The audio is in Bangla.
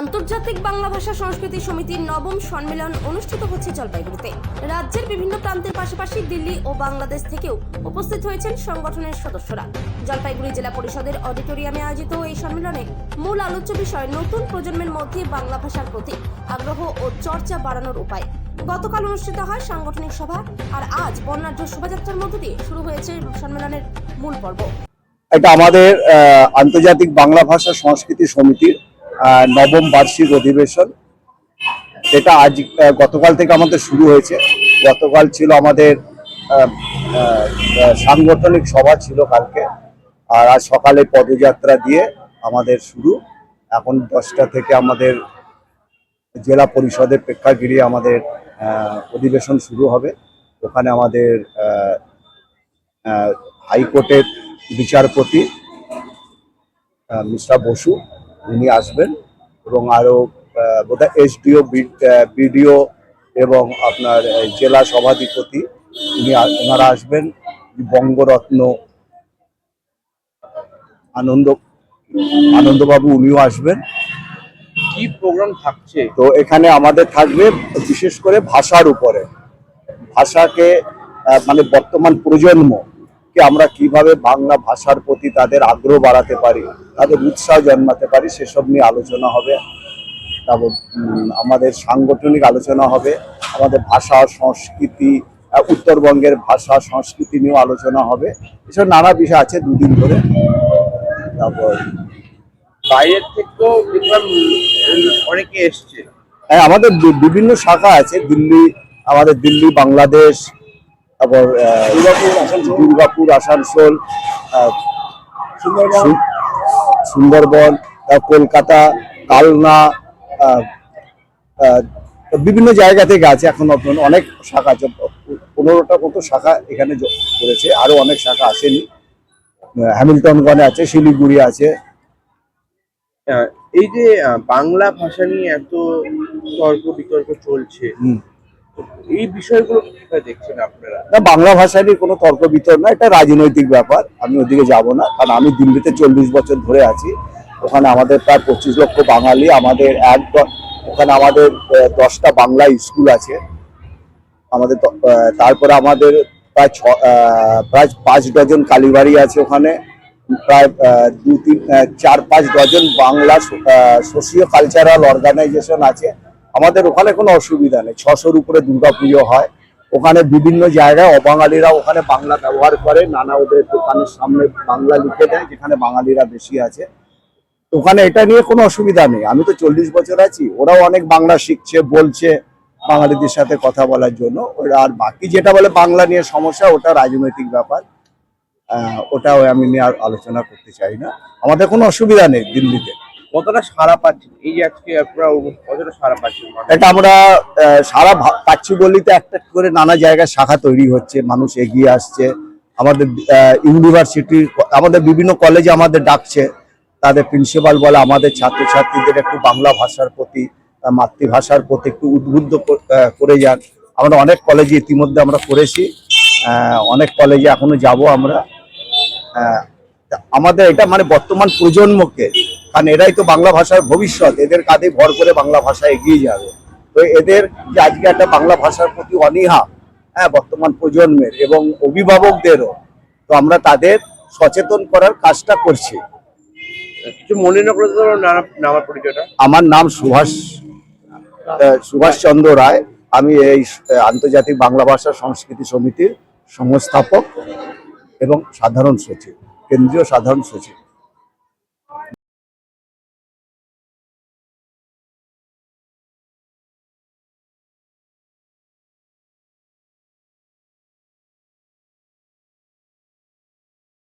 আন্তর্জাতিক বাংলা ভাষা সংস্কৃতি সমিতির নবম সম্মেলন অনুষ্ঠিত হচ্ছে জলপাইগুড়িতে। রাজ্যের বিভিন্ন প্রান্তের পাশাপাশি দিল্লি ও বাংলাদেশ থেকেও উপস্থিত হয়েছেন সংগঠনের সদস্যরা। জলপাইগুড়ি জেলা পরিষদের অডিটোরিয়ামে আয়োজিত এই সম্মেলনে মূল আলোচ্য বিষয় নতুন প্রজন্মের মধ্যে বাংলা ভাষার প্রতি আগ্রহ ও চর্চা বাড়ানোর উপায়। গতকাল অনুষ্ঠিত হয় সাংগঠনিক সভা আর আজ বর্ণাঢ্য শোভাযাত্রার মধ্য দিয়ে শুরু হয়েছে সম্মেলনের মূল পর্ব। এটা আমাদের আন্তর্জাতিক বাংলা ভাষা সংস্কৃতি সমিতির নবম বার্ষিক অধিবেশন এটা আজ গতকাল থেকে আমাদের শুরু হয়েছে। গতকাল ছিল আমাদের সাংগঠনিক সভা ছিল কালকে। আর আজ সকালে পদযাত্রা দিয়ে আমাদের শুরু। এখন দশটা থেকে আমাদের জেলা পরিষদের প্রেক্ষাগৃহে আমাদের অধিবেশন শুরু হবে। ওখানে আমাদের হাইকোর্টের বিচারপতি মিস্টার বসু উনি আসবেন এবং আরও বোধহয় এসডিও বিডিও এবং আপনার জেলা সভাধিপতি উনি আ- ওনারা আসবেন। বঙ্গরত্ন আনন্দ আনন্দবাবু উনিও আসবেন। কি প্রোগ্রাম থাকছে? তো এখানে আমাদের থাকবে বিশেষ করে ভাষার উপরে। ভাষাকে মানে বর্তমান প্রজন্মকে আমরা কীভাবে বাংলা ভাষার প্রতি তাদের আগ্রহ বাড়াতে পারি তাদের উৎসাহ জন্মাতে পারি সেসব নিয়ে আলোচনা হবে। তারপর আমাদের সাংগঠনিক আলোচনা হবে আমাদের ভাষা সংস্কৃতি উত্তরবঙ্গের ভাষা সংস্কৃতি নিয়েও আলোচনা হবে। এসব নানা বিষয় আছে দুদিন ধরে। তারপর বাইরের থেকেও দেখলাম অনেকে এসছে। হ্যাঁ আমাদের বিভিন্ন শাখা আছে। দিল্লি আমাদের দিল্লি বাংলাদেশ তারপর দুর্গাপুর দুর্গাপুর আসানসোল আহ, সু- সুন্দরবন কলকাতা কালনা বিভিন্ন জায়গা থেকে আছে এখন নতুন। অনেক শাখা আছে পনেরোটা মতো শাখা এখানে করেছে আরও অনেক শাখা আসেনি। আহ, আছে শিলিগুড়ি আছে। এই যে বাংলা ভাষা নিয়ে এত তর্ক বিতর্ক চলছে হুম। এই বিষয়গুলো কীভাবে দেখছেন আপনারা? না, বাংলা ভাষা নিয়ে কোনো তর্ক বিতর্ক না, এটা রাজনৈতিক ব্যাপার, আমি ওদিকে যাব না, কারণ আমি দিল্লিতে চল্লিশ বছর ধরে আছি, ওখানে আমাদের প্রায় পঁচিশ লক্ষ বাঙালি, আমাদের এক ওখানে আমাদের দশটা বাংলা স্কুল আছে, আমাদের তারপরে আমাদের প্রায় ছ প্রায় পাঁচ ডজন কালীবাড়ি আছে ওখানে, প্রায় দু তিন চার পাঁচ dozen Bangla socio cultural organisation আছে আমাদের ওখানে কোনো অসুবিধা নেই। ছশোর উপরে দুর্গাপুজো হয়। ওখানে বিভিন্ন জায়গায় অবাঙালিরা ওখানে বাংলা ব্যবহার করে। নানা ওদের দোকানের সামনে বাংলা লিখে দেয়, যেখানে বাঙালিরা বেশি আছে। ওখানে এটা নিয়ে কোনো অসুবিধা নেই। আমি তো চল্লিশ বছর আছি। ওরাও অনেক বাংলা শিখছে, বলছে বাঙালিদের সাথে কথা বলার জন্য। ওরা আর বাকি যেটা বলে বাংলা নিয়ে সমস্যা, ওটা রাজনৈতিক ব্যাপার। ওটাও আমি নিয়ে আর আলোচনা করতে চাই না। আমাদের কোনো অসুবিধা নেই দিল্লিতে। কতটা সাড়া পাচ্ছেন এই যে আজকে আপনারা কতটা সাড়া পাচ্ছেন এটা আমরা সারা পাচ্ছি বললিতে একটা করে নানা জায়গায় শাখা তৈরি হচ্ছে, মানুষ এগিয়ে আসছে। আমাদের ইউনিভার্সিটির আমাদের বিভিন্ন কলেজে আমাদের ডাকছে। তাদের প্রিন্সিপাল বলে আমাদের ছাত্রছাত্রীদের একটু বাংলা ভাষার প্রতি মাতৃভাষার প্রতি একটু উদ্বুদ্ধ করে যান আমরা অনেক কলেজে ইতিমধ্যে আমরা করেছি। অনেক কলেজে এখনও যাব আমরা। আমাদের এটা মানে বর্তমান প্রজন্মকে কারণ এরাই তো বাংলা ভাষার ভবিষ্যৎ এদের কাঁধে ভর করে বাংলা ভাষা এগিয়ে যাবে। তো এদের যে আজকে একটা বাংলা ভাষার প্রতি অনীহা হ্যাঁ বর্তমান প্রজন্মের এবং অভিভাবকদেরও তো আমরা তাদের সচেতন করার কাজটা করছি। কিছু মনে না করে পরিচয়টা। আমার নাম সুভাষ সুভাষ চন্দ্র রায়। আমি এই আন্তর্জাতিক বাংলা ভাষা সংস্কৃতি সমিতির সংস্থাপক এবং সাধারণ সচিব কেন্দ্রীয় সাধারণ সচিব।